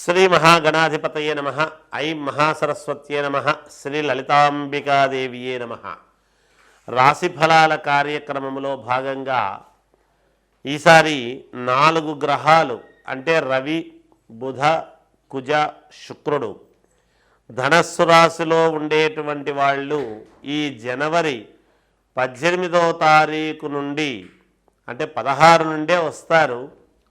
శ్రీ మహాగణాధిపతయే నమ. ఐం మహాసరస్వత్యే నమ. శ్రీ లలితాంబికాదేవియే నమ. రాశి ఫలాల కార్యక్రమంలో భాగంగా ఈసారి నాలుగు గ్రహాలు అంటే రవి బుధ కుజ శుక్రుడు ధనస్సు రాశిలో ఉండేటువంటి వాళ్ళు ఈ జనవరి పద్దెనిమిదవ తారీఖు నుండి అంటే పదహారు నుండే వస్తారు.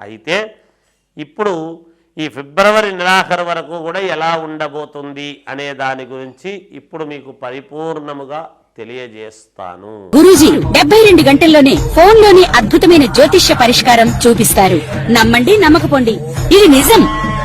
అయితే ఇప్పుడు ఈ ఫిబ్రవరి నెలాఖరు వరకు కూడా ఎలా ఉండబోతుంది అనే దాని గురించి ఇప్పుడు మీకు పరిపూర్ణముగా తెలియజేస్తాను. గురూజీ డెబ్బై రెండు గంటల్లోనే ఫోన్లోని అద్భుతమైన జ్యోతిష్య పరిష్కారం చూపిస్తారు. నమ్మండి నమ్మకపోండి. ఇది నిజం.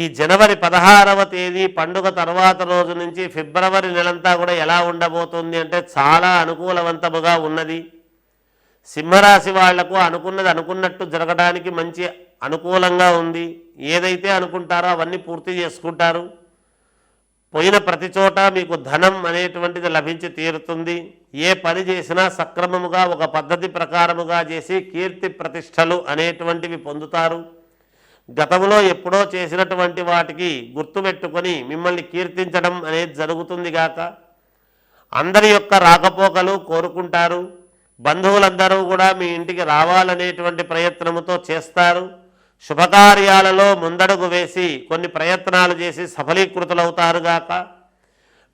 ఈ జనవరి పదహారవ తేదీ పండుగ తర్వాత రోజు నుంచి ఫిబ్రవరి నెలంతా కూడా ఎలా ఉండబోతుంది అంటే చాలా అనుకూలవంతముగా ఉన్నది. సింహరాశి వాళ్ళకు అనుకున్నది అనుకున్నట్టు జరగడానికి మంచి అనుకూలంగా ఉంది. ఏదైతే అనుకుంటారో అవన్నీ పూర్తి చేసుకుంటారు. పోయిన ప్రతి చోట మీకు ధనం అనేటువంటిది లభించి తీరుతుంది. ఏ పని చేసినా సక్రమముగా ఒక పద్ధతి ప్రకారముగా చేసి కీర్తి ప్రతిష్టలు అనేటువంటివి పొందుతారు. గతంలో ఎప్పుడో చేసినటువంటి వాటికి గుర్తుపెట్టుకొని మిమ్మల్ని కీర్తించడం అనేది జరుగుతుంది గాక. అందరి యొక్క రాకపోకలు కోరుకుంటారు. బంధువులందరూ కూడా మీ ఇంటికి రావాలనేటువంటి ప్రయత్నముతో చేస్తారు. శుభకార్యాలలో ముందడుగు వేసి కొన్ని ప్రయత్నాలు చేసి సఫలీకృతులవుతారుగాక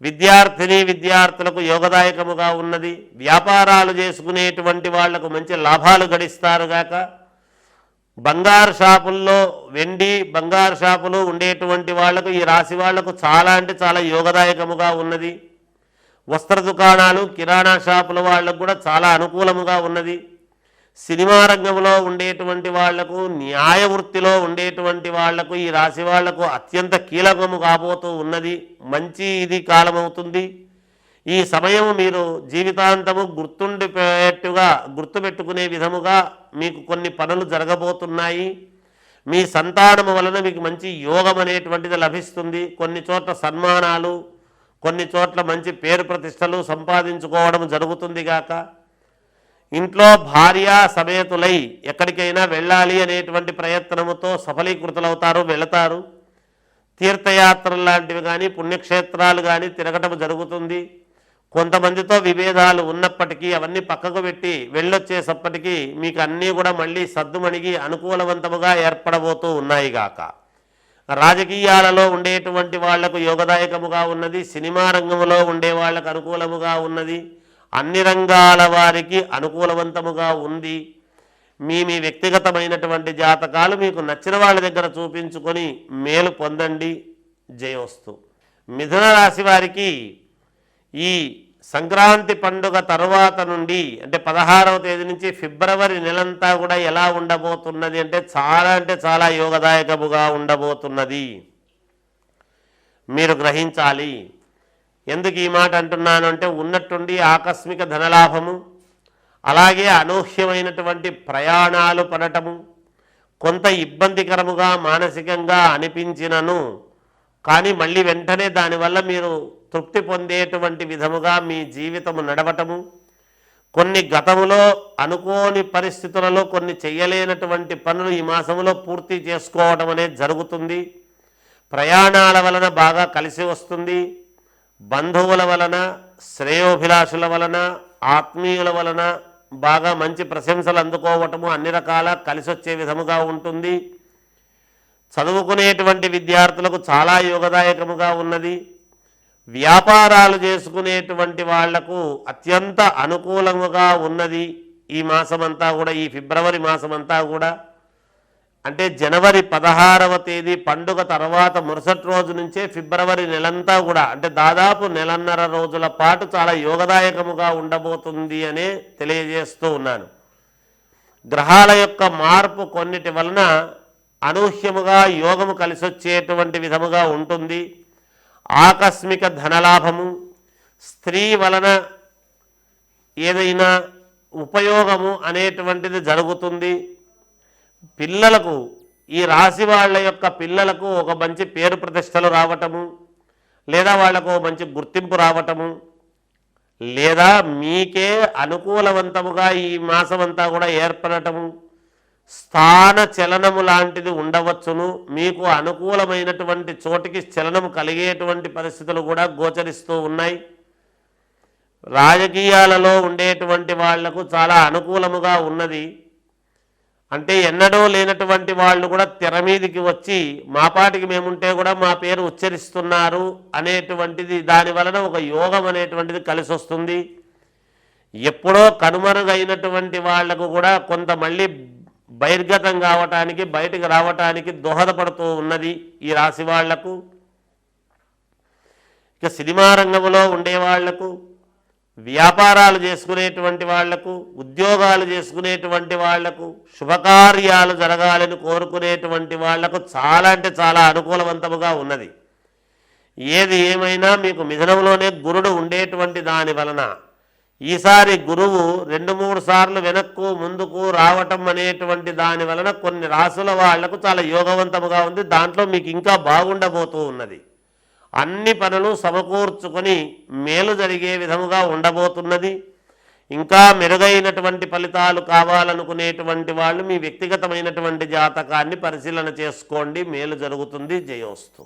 విద్యార్థిని విద్యార్థులకు యోగదాయకముగా ఉన్నది. వ్యాపారాలు చేసుకునేటువంటి వాళ్ళకు మంచి లాభాలు గడిస్తారుగాక బంగారు షాపుల్లో వెండి బంగారు షాపులు ఉండేటువంటి వాళ్ళకు ఈ రాశి వాళ్ళకు చాలా అంటే చాలా యోగదాయకముగా ఉన్నది. వస్త్ర దుకాణాలు కిరాణా షాపుల వాళ్ళకు కూడా చాలా అనుకూలముగా ఉన్నది. సినిమా రంగంలో ఉండేటువంటి వాళ్ళకు న్యాయ వృత్తిలో ఉండేటువంటి వాళ్ళకు ఈ రాశి వాళ్ళకు అత్యంత కీలకము కాబోతూ ఉన్నది. మంచి ఇది కాలమవుతుంది. ఈ సమయం మీరు జీవితాంతము గుర్తుండిపోయేట్టుగా గుర్తుపెట్టుకునే విధముగా మీకు కొన్ని పనులు జరగబోతున్నాయి. మీ సంతానము వలన మీకు మంచి యోగం అనేటువంటిది లభిస్తుంది. కొన్ని చోట్ల సన్మానాలు కొన్ని చోట్ల మంచి పేరు ప్రతిష్టలు సంపాదించుకోవడం జరుగుతుంది గాక. ఇంట్లో భార్య సమేతులై ఎక్కడికైనా వెళ్ళాలి అనేటువంటి ప్రయత్నముతో సఫలీకృతులవుతారు వెళతారు. తీర్థయాత్రలు లాంటివి కానీ పుణ్యక్షేత్రాలు కానీ తిరగటం జరుగుతుంది. కొంతమందితో విభేదాలు ఉన్నప్పటికీ అవన్నీ పక్కకు పెట్టి వెళ్ళొచ్చేసప్పటికీ మీకు అన్నీ కూడా మళ్ళీ సద్దుమణిగి అనుకూలవంతముగా ఏర్పడబోతూ ఉన్నాయి గాక. రాజకీయాలలో ఉండేటువంటి వాళ్ళకు యోగదాయకముగా ఉన్నది సినిమా రంగంలో ఉండే వాళ్ళకు అనుకూలముగా ఉన్నది అన్ని రంగాల వారికి అనుకూలవంతముగా ఉంది. మీ మీ వ్యక్తిగతమైనటువంటి జాతకాలు మీకు నచ్చిన వాళ్ళ దగ్గర చూపించుకొని మేలు పొందండి. జయోస్తు. మిథున రాశి వారికి ఈ సంక్రాంతి పండుగ తరువాత నుండి అంటే పదహారవ తేదీ నుంచి ఫిబ్రవరి నెలంతా కూడా ఎలా ఉండబోతున్నది అంటే చాలా అంటే చాలా యోగదాయకముగా ఉండబోతున్నది. మీరు గ్రహించాలి. ఎందుకు ఈ మాట అంటున్నాను అంటే ఉన్నట్టుండి ఆకస్మిక ధనలాభము అలాగే అనూహ్యమైనటువంటి ప్రయాణాలు పడటము కొంత ఇబ్బందికరముగా మానసికంగా అనిపించినను కానీ మళ్ళీ వెంటనే దానివల్ల మీరు తృప్తి పొందేటువంటి విధముగా మీ జీవితము నడవటము కొన్ని గతములో అనుకోని పరిస్థితులలో కొన్ని చేయలేనటువంటి పనులు ఈ మాసంలో పూర్తి చేసుకోవడం అనేది జరుగుతుంది. ప్రయాణాల వలన బాగా కలిసి వస్తుంది. బంధువుల వలన శ్రేయోభిలాషుల వలన ఆత్మీయుల వలన బాగా మంచి ప్రశంసలు అందుకోవటము అన్ని రకాల కలిసి వచ్చే విధముగా ఉంటుంది. చదువుకునేటువంటి విద్యార్థులకు చాలా యోగదాయకముగా ఉన్నది. వ్యాపారాలు చేసుకునేటువంటి వాళ్ళకు అత్యంత అనుకూలముగా ఉన్నది ఈ మాసమంతా కూడా ఈ ఫిబ్రవరి మాసమంతా కూడా. అంటే జనవరి పదహారవ తేదీ పండుగ తర్వాత మరుసటి రోజు నుంచే ఫిబ్రవరి నెలంతా కూడా అంటే దాదాపు నెలన్నర రోజుల పాటు చాలా యోగదాయకముగా ఉండబోతుంది అనే తెలియజేస్తూ ఉన్నాను. గ్రహాల యొక్క మార్పు కొన్నిటి వలన అనూహ్యముగా యోగము కలిసొచ్చేటువంటి విధముగా ఉంటుంది. ఆకస్మిక ధనలాభము స్త్రీ వలన ఏదైనా ఉపయోగము అనేటువంటిది జరుగుతుంది. పిల్లలకు ఈ రాశి వాళ్ళ యొక్క పిల్లలకు ఒక మంచి పేరు ప్రతిష్టలు రావటము లేదా వాళ్ళకు మంచి గుర్తింపు రావటము లేదా మీకే అనుకూలవంతముగా ఈ మాసమంతా కూడా ఏర్పడటము స్థాన చలనము లాంటిది ఉండవచ్చును. మీకు అనుకూలమైనటువంటి చోటికి చలనము కలిగేటువంటి పరిస్థితులు కూడా గోచరిస్తూ ఉన్నాయి. రాజకీయాలలో ఉండేటువంటి వాళ్ళకు చాలా అనుకూలముగా ఉన్నది. అంటే ఎన్నడూ లేనటువంటి వాళ్ళు కూడా తెర మీదికి వచ్చి మా పాటికి మేముంటే కూడా మా పేరు ఉచ్చరిస్తున్నారు అనేటువంటిది దాని వలన ఒక యోగం అనేటువంటిది కలిసి వస్తుంది ఎప్పుడో కనుమరుగైనటువంటి వాళ్ళకు కూడా కొంత మళ్ళీ బహిర్గతం కావటానికి బయటకు రావటానికి దోహదపడుతూ ఉన్నది ఈ రాశి వాళ్ళకు. ఇక సినిమా రంగంలో ఉండేవాళ్ళకు వ్యాపారాలు చేసుకునేటువంటి వాళ్ళకు ఉద్యోగాలు చేసుకునేటువంటి వాళ్ళకు శుభకార్యాలు జరగాలని కోరుకునేటువంటి వాళ్ళకు చాలా అంటే చాలా అనుకూలవంతముగా ఉన్నది. ఏది ఏమైనా మీకు మిథనంలోనే గురుడు ఉండేటువంటి దాని వలన ఈసారి గురువు రెండు మూడు సార్లు వెనక్కు ముందుకు రావటం అనేటువంటి దాని వలన కొన్ని రాసుల వాళ్ళకు చాలా యోగవంతముగా ఉంది. దాంట్లో మీకు ఇంకా బాగుండబోతూ ఉన్నది. అన్ని పనులు సమకూర్చుకొని మేలు జరిగే విధముగా ఉండబోతున్నది. ఇంకా మెరుగైనటువంటి ఫలితాలు కావాలనుకునేటువంటి వాళ్ళు మీ వ్యక్తిగతమైనటువంటి జాతకాన్ని పరిశీలన చేసుకోండి. మేలు జరుగుతుంది. జయోస్తు.